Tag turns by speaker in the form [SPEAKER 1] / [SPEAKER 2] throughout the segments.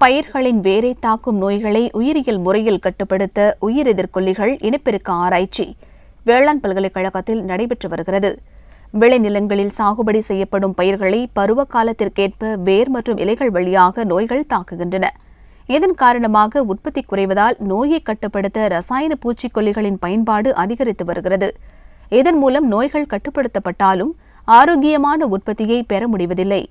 [SPEAKER 1] பயிர்களின் வேரை தாக்கும் நோய்களை உயிரியல் முறையில் கட்டுப்படுத்த உயிர் எதிர்கொல்லிகள் இனப்பெருக்க ஆராய்ச்சி வேளாண் பல்கலைக்கழகத்தில் நடைபெற்று வருகிறது. விளைநிலங்களில் சாகுபடி செய்யப்படும் பயிர்களை பருவ காலத்திற்கேற்ப வேர் மற்றும் இலைகள் வழியாக நோய்கள் தாக்குகின்றன. இதன் காரணமாக உற்பத்தி குறைவதால் நோயை கட்டுப்படுத்த ரசாயன பூச்சிக்கொல்லிகளின் பயன்பாடு அதிகரித்து வருகிறது. இதன் மூலம் நோய்கள் கட்டுப்படுத்தப்பட்டாலும் ஆரோக்கியமான உற்பத்தியை பெற முடிவதில்லை.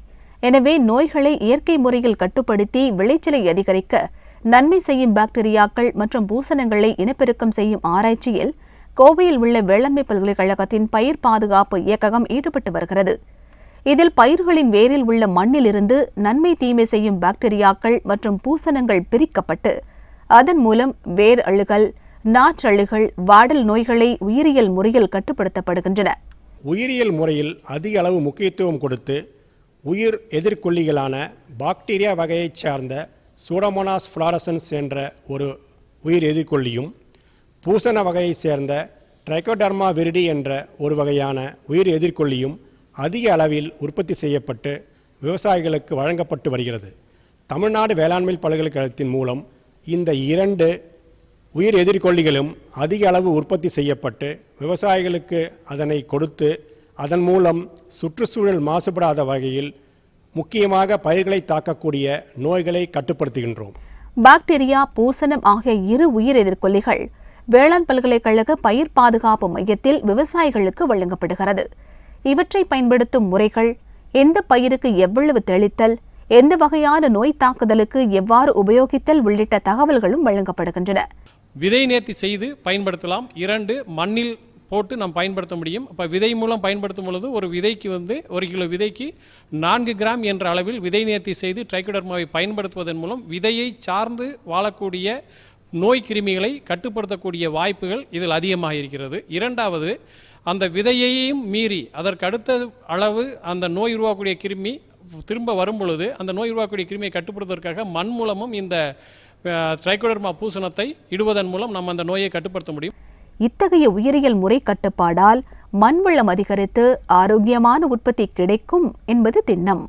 [SPEAKER 1] எனவே நோய்களை இயற்கை முறையில் கட்டுப்படுத்தி விளைச்சலை அதிகரிக்க நன்மை செய்யும் பாக்டீரியாக்கள் மற்றும் பூசணங்களை இனப்பெருக்கம் செய்யும் ஆராய்ச்சியில் கோவையில் உள்ள வேளாண்மை பல்கலைக்கழகத்தின் பயிர் பாதுகாப்பு இயக்ககம் ஈடுபட்டு வருகிறது. இதில் பயிர்களின் வேரில் உள்ள மண்ணிலிருந்து நன்மை தீமை செய்யும் பாக்டீரியாக்கள் மற்றும் பூசணங்கள் பிரிக்கப்பட்டு அதன் மூலம் வேர் அழுகல் நாற்றழுகள் வாடல் நோய்களை உயிரியல் முறையில் கட்டுப்படுத்தப்படுகின்றன.
[SPEAKER 2] உயிரியல் முறையில் அதிக அளவு முக்கியத்துவம் கொடுத்து உயிர் எதிர்கொல்லிகளான பாக்டீரியா வகையைச் சார்ந்த சூடமோனாஸ் ஃப்ளாரசன்ஸ் என்ற ஒரு உயிர் எதிர்கொல்லியும் பூசண வகையைச் சேர்ந்த ட்ரைகோடர்மா விரிடி என்ற ஒரு வகையான உயிர் எதிர்கொல்லியும் அதிக அளவில் உற்பத்தி செய்யப்பட்டு விவசாயிகளுக்கு வழங்கப்பட்டு வருகிறது. தமிழ்நாடு வேளாண்மை பல்கலைக்கழகத்தின் மூலம் இந்த இரண்டு உயிர் எதிர்கொல்லிகளும் அதிக அளவு உற்பத்தி செய்யப்பட்டு விவசாயிகளுக்கு அதனை கொடுத்து அதன் மூலம் சுற்றுச்சூழல் மாசுபடாத வகையில் முக்கியமாக பயிர்களை தாக்கக்கூடிய நோய்களை கட்டுப்படுத்துகின்றோம்.
[SPEAKER 1] பாக்டீரியா பூசணம் ஆகிய இரு உயிர் எதிர்கொல்லிகள் வேளாண் பல்கலைக்கழக பயிர் பாதுகாப்பு மையத்தில் விவசாயிகளுக்கு வழங்கப்படுகிறது. இவற்றை பயன்படுத்தும் முறைகள் எந்த பயிருக்கு எவ்வளவு தெளித்தல் எந்த வகையான நோய் தாக்குதலுக்கு எவ்வாறு உபயோகித்தல் உள்ளிட்ட தகவல்களும் வழங்கப்படுகின்றன.
[SPEAKER 3] விதை நேர்த்தி செய்து பயன்படுத்தலாம். இரண்டு மண்ணில் போட்டு நாம் பயன்படுத்த முடியும். அப்போ விதை மூலம் பயன்படுத்தும் பொழுது ஒரு விதைக்கு வந்து ஒரு கிலோ விதைக்கு நான்கு கிராம் என்ற அளவில் விதை நேர்த்தி செய்து ட்ரைக்கோடர்மாவை பயன்படுத்துவதன் மூலம் விதையை சார்ந்து வாழக்கூடிய நோய் கிருமிகளை கட்டுப்படுத்தக்கூடிய வாய்ப்புகள் இதில் அதிகமாக இருக்கிறது. இரண்டாவது அந்த விதையையும் மீறி அதற்கு அடுத்த அளவு அந்த நோய் உருவாக்கக்கூடிய கிருமி திரும்ப வரும் பொழுது அந்த நோய் உருவாக்கக்கூடிய கிருமியை கட்டுப்படுத்துவதற்காக மண் மூலமும் இந்த ட்ரைகோடர்மா பூசணத்தை இடுவதன் மூலம் நம்ம அந்த நோயை கட்டுப்படுத்த முடியும்.
[SPEAKER 1] இத்தகைய உயிரியல் முறை கட்டுப்பாடால் மண்வளம் அதிகரித்து ஆரோக்கியமான உற்பத்தி கிடைக்கும் என்பது திண்ணம்.